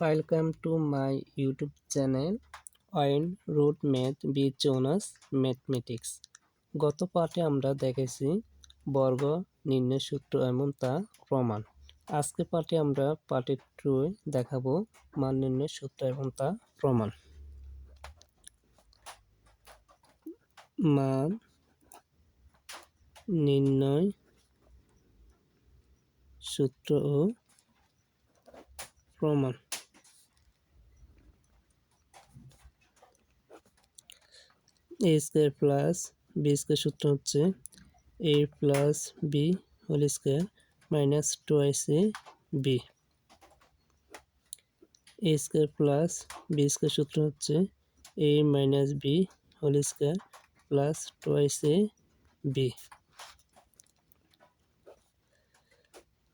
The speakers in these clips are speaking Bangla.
Welcome to my YouTube channel অয়েন রুট ম্যাথ বি জোনাস ম্যাথমেটিক্স গত পাঠে আমরা দেখেছি বর্গ নির্ণয় সূত্র এবং তা প্রমাণ। আজকে পাঠে আমরা পার্টি টু দেখাবো মান নির্ণয় সূত্র এবং তা প্রমাণ। মান নির্ণয় সূত্র ও প্রমাণ। A square plus B square সূত্র হচ্ছে A plus B whole square minus twice A B A square plus B square সূত্র হচ্ছে A minus B whole square plus twice A B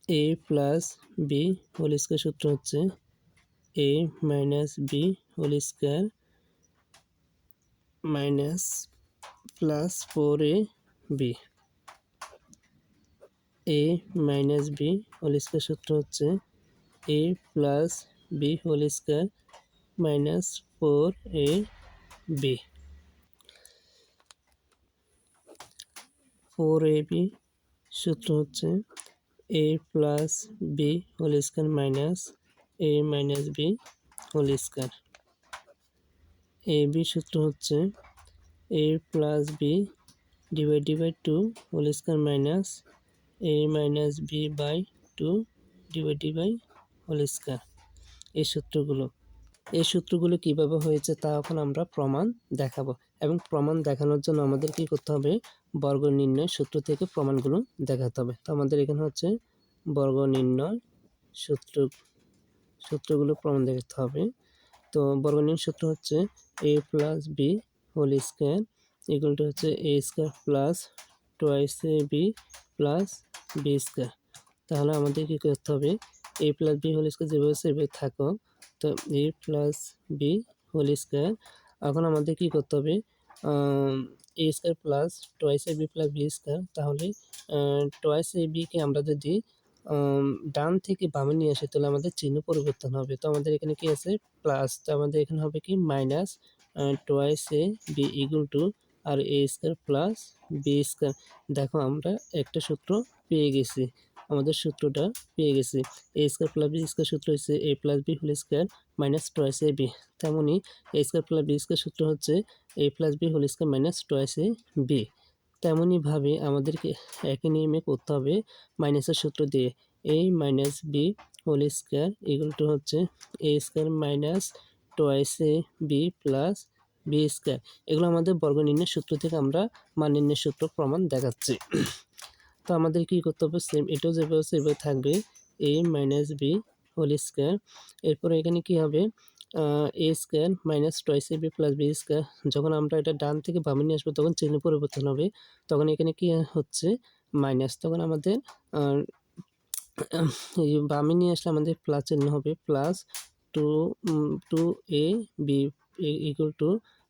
A plus B whole square সূত্র হচ্ছে A minus B whole square minus plus four A B A minus B whole square সূত্র হচ্ছে A plus B whole square minus four A B four A B সূত্র হচ্ছে A plus B whole square minus A minus B whole square A B সূত্র হচ্ছে A plus B divide by two whole square minus A minus B by two divide by whole square. এই সূত্রগুলো। এই সূত্রগুলো কীভাবে হয়েছে তা এখন আমরা প্রমাণ দেখাবো এবং প্রমাণ দেখানোর জন্য আমাদের কি করতে হবে? বর্গ নির্ণয় সূত্র থেকে প্রমাণগুলো দেখাতে হবে। তো আমাদের এখানে হচ্ছে বর্গ নির্ণয় সূত্র, সূত্রগুলো প্রমাণ দেখাতে হবে। তো বর্গ নির্ণয় সূত্র হচ্ছে A plus B whole square equal হচ্ছে A square plus twice A B plus B square তাহলে আমাদের কী করতে হবে? A plus B whole square যেভাবে সেভাবে থাকো, তো A plus B whole square এখন আমাদের কী করতে হবে? A square plus twice A B plus B square তাহলে টোয়াইস এ বিকে আমরা যদি ডান থেকে বামে নিয়ে আসি, তাহলে আমাদের চিহ্ন পরিবর্তন হবে। তো আমাদের এখানে কি আছে? প্লাস তো আমাদের এখানে হবে কি? Minus twice A B equal to R A square plus B square দেখো, আমরা একটা সূত্র পেয়ে গেছি। আমাদের সূত্রটা পেয়ে গেছি। A square plus B square সূত্র হচ্ছে A plus B whole square minus twice A B তেমনই A square plus B square সূত্র হচ্ছে A plus B whole square minus twice A B তেমনইভাবে আমাদেরকে একই নিয়মে করতে হবে মাইনাসের সূত্র দিয়ে। A minus B whole square equal to হচ্ছে A square minus twice A B plus B square এগুলো আমাদের বর্গ নির্ণয় সূত্র থেকে আমরা মান সূত্র প্রমাণ দেখাচ্ছি। তো আমাদের কি করতে হবে? সেম এটাও যেভাবে সেভাবে থাকবে। A minus B whole square এরপরে এখানে কি হবে? A square minus twice A B plus B square যখন আমরা এটা ডান থেকে বামে নিয়ে আসব, তখন চিহ্ন পরিবর্তন হবে। তখন এখানে কি হচ্ছে? মাইনাস তখন আমাদের এই বামে নিয়ে আসলে আমাদের প্লাস চিহ্ন হবে। Plus two two A B equal to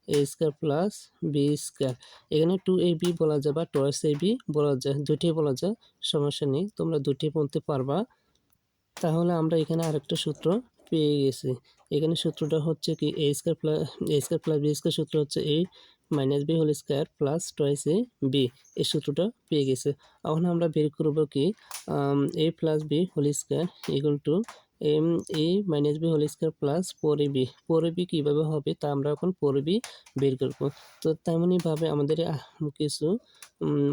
A square plus B square এখানে টু এ বি বলা যায় বা টয়েস এ বি বলা যায়। দুটি বলা যায়, সমস্যা নেই। তোমরা দুটি বলতে পারবা। তাহলে আমরা এখানে আরেকটা সূত্র পেয়ে গেছি। এখানে সূত্রটা হচ্ছে কি A square plus A square plus B square সূত্র হচ্ছে A minus B whole square plus twice A B এই সূত্রটা পেয়ে গেছে। এখন আমরা বের করব কি A plus B whole square equal to M A minus B whole square plus four A B four A B কীভাবে হবে, তা আমরা এখন ফোর বি বের করব। তো তেমনইভাবে আমাদের কিছু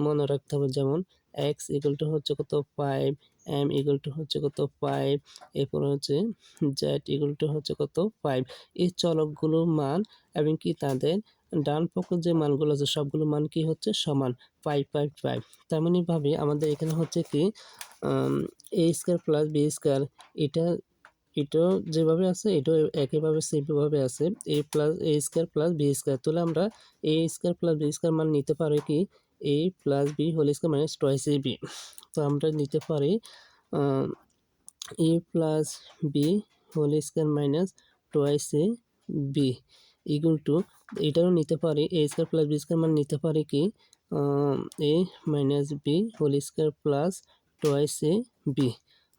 মনে রাখতে হবে। যেমন এক্স ইকুয়াল টু হচ্ছে কত? ফাইভ এম ইকুয়াল টু হচ্ছে কত? ফাইভ এরপর হচ্ছে জেড ইকুয়াল টু হচ্ছে কত? ফাইভ এই চলকগুলোর মান এবং কি তাদের ডান পক্ষের যে মানগুলো আছে, সবগুলো মান কি হচ্ছে? সমান। ফাইভ ফাইভ ফাইভ তেমনইভাবে আমাদের এখানে হচ্ছে কি A square plus B square এটা এটাও যেভাবে আছে, এটাও একইভাবে সেমভাবে আছে। A plus A square plus B square তাহলে আমরা A square plus B square মান নিতে পারি কি? A plus B whole square minus twice A B তো আমরা নিতে পারি A plus B whole square minus twice A B equal to এটাও নিতে পারি A square plus B square মান নিতে পারি কি? A minus B whole square plus twice A B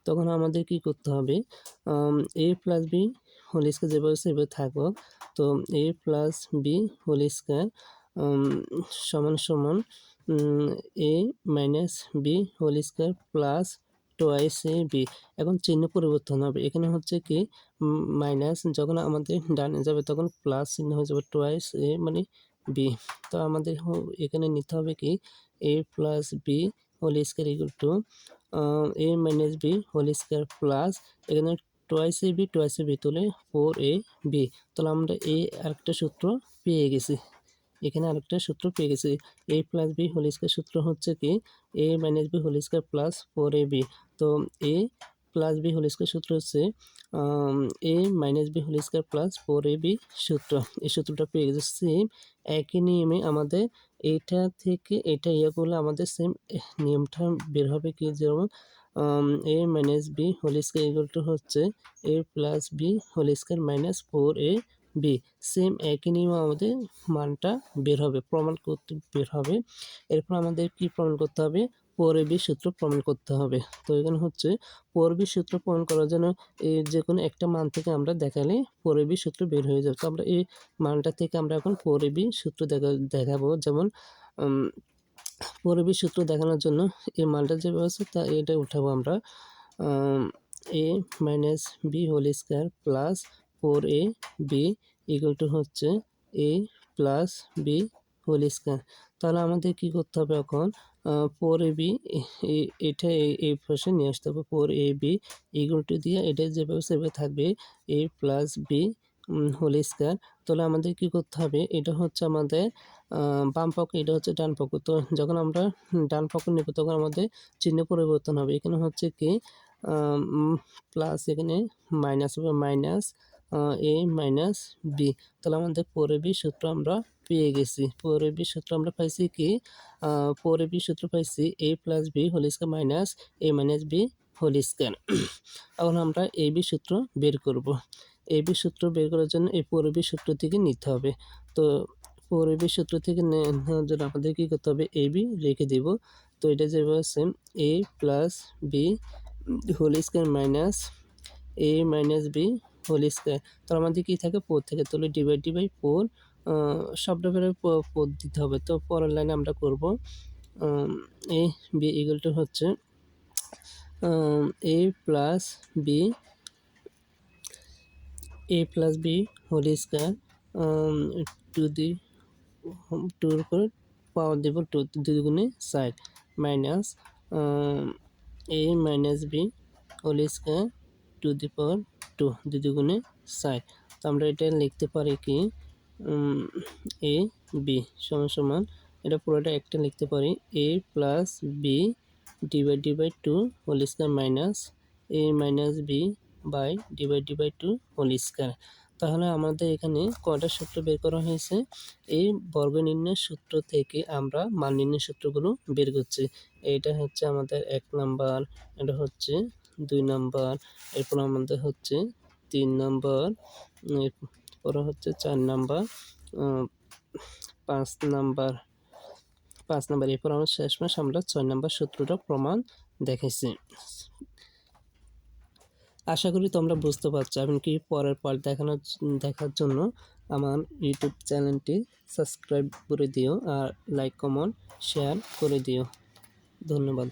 তখন আমাদের কি করতে হবে? A plus B whole square যেভাবে সেভাবে থাকব তো A plus B whole square সমান সমান A minus B whole square plus twice A B এখন চিহ্ন পরিবর্তন হবে। এখানে হচ্ছে কি মাইনাস যখন আমাদের ডানে যাবে তখন প্লাস চিহ্ন হয়ে যাবে টোয়াইস এ মানে বি তো আমাদের এখানে নিতে হবে কি A plus B whole square equal to A minus B whole square plus এখানে twice A B twice A B তুলে ফোর এ বি তাহলে আমরা এই আরেকটা সূত্র পেয়ে গেছি। এখানে আরেকটা সূত্র পেয়ে গেছি। A plus B whole square সূত্র হচ্ছে কি? A minus B whole square plus four A B তো A plus B whole square সূত্র হচ্ছে A minus B whole square plus four A B সূত্র। এই সূত্রটা পেয়ে গেছে। সেম একই নিয়মে আমাদের এইটা থেকে এটা ইয়ে করলে আমাদের সেম নিয়মটা বের হবে কি? যেমন A minus B whole square equal to হচ্ছে A plus B whole square minus four A B same একই নিয়ম আমাদের মানটা বের হবে, প্রমাণ করতে বের হবে। এরপর আমাদের কি প্রমাণ করতে হবে? পরবী সূত্র প্রমাণ করতে হবে। তো এখানে হচ্ছে পরবী সূত্র প্রমাণ করার জন্য এই যে কোনো একটা মান থেকে আমরা দেখালে পরবী সূত্র বের হয়ে যাবে। তো আমরা এই মানটা থেকে আমরা এখন পরবী সূত্র দেখা, দেখাবো। যেমন পরবী সূত্র দেখানোর জন্য এই মানটা যে আছে, তা এটা উঠাবো আমরা A minus B whole square plus four A B equal to হচ্ছে A plus B whole square তাহলে আমাদের কি করতে হবে এখন? ফোর এ বি এটা এই পাশে নিয়ে আসতে হবে। Four A B equal to দিয়ে এটা যেভাবে সেভাবে থাকবে A plus B whole square তাহলে আমাদের কি করতে হবে? এটা হচ্ছে আমাদের বাম পক্ষ এটা হচ্ছে ডান পক্ষ তো যখন আমরা ডান পক্ষ নেব, তখন আমাদের চিহ্ন পরিবর্তন হবে। এখানে হচ্ছে কি প্লাস এখানে মাইনাস হবে মাইনাস এ মাইনাস বি তাহলে আমাদের পরে বি সূত্র আমরা পেয়ে গেছি। পরে বি সূত্র আমরা পাইছি কি? পরে বি সূত্র পাইছি A plus B whole square minus A minus B whole square এখন আমরা এ বি সূত্র বের করব। এ বি সূত্র বের করার জন্য এই পরে বি সূত্র থেকে নিতে হবে। তো পরে বি সূত্র থেকে নেওয়ার জন্য আমাদের কী করতে হবে? এ বি রেখে দিব। তো এটা যেভাবে আছে A plus B whole square minus A minus B whole square তো আমাদের কী থাকে? ফোর থেকে তাহলে ডিভাইড ডিভাই ফোর সবটা বেরো পদ দিতে হবে। তো পরের লাইনে আমরা করব এ বি ইকুয়াল টু হচ্ছে A plus B A plus B whole square to the টুর উপর পাওয়ার দেব টু দুই গুণে side minus A minus B whole square to the power two দুই দুগুণে সাইড তো আমরা এটা লিখতে পারি কি এ, বি সমান সমান। এটা পুরোটা একটা লিখতে পারি, A plus B divide divide two whole square minus A minus B by divide divide two whole square. তাহলে আমাদের এখানে কয়টা সূত্র বের করা হয়েছে? এই বর্গ নির্ণয় সূত্র থেকে আমরা মান নির্ণয় সূত্রগুলো বের করছি। এইটা হচ্ছে আমাদের এক নাম্বার, এটা হচ্ছে দুই নাম্বার, এরপর আমাদের হচ্ছে তিন নাম্বার এরপর হচ্ছে চার নাম্বার পাঁচ নাম্বার পাঁচ নাম্বার, এরপর আমরা শেষমেশ আমরা ছয় নাম্বার সূত্রটা প্রমাণ দেখেছি আশা করি তোমরা বুঝতে পারছ, এমনকি পরের পর দেখানোর দেখার জন্য আমার ইউটিউব চ্যানেলটি সাবস্ক্রাইব করে দিও আর লাইক কমেন্ট শেয়ার করে দিও। ধন্যবাদ।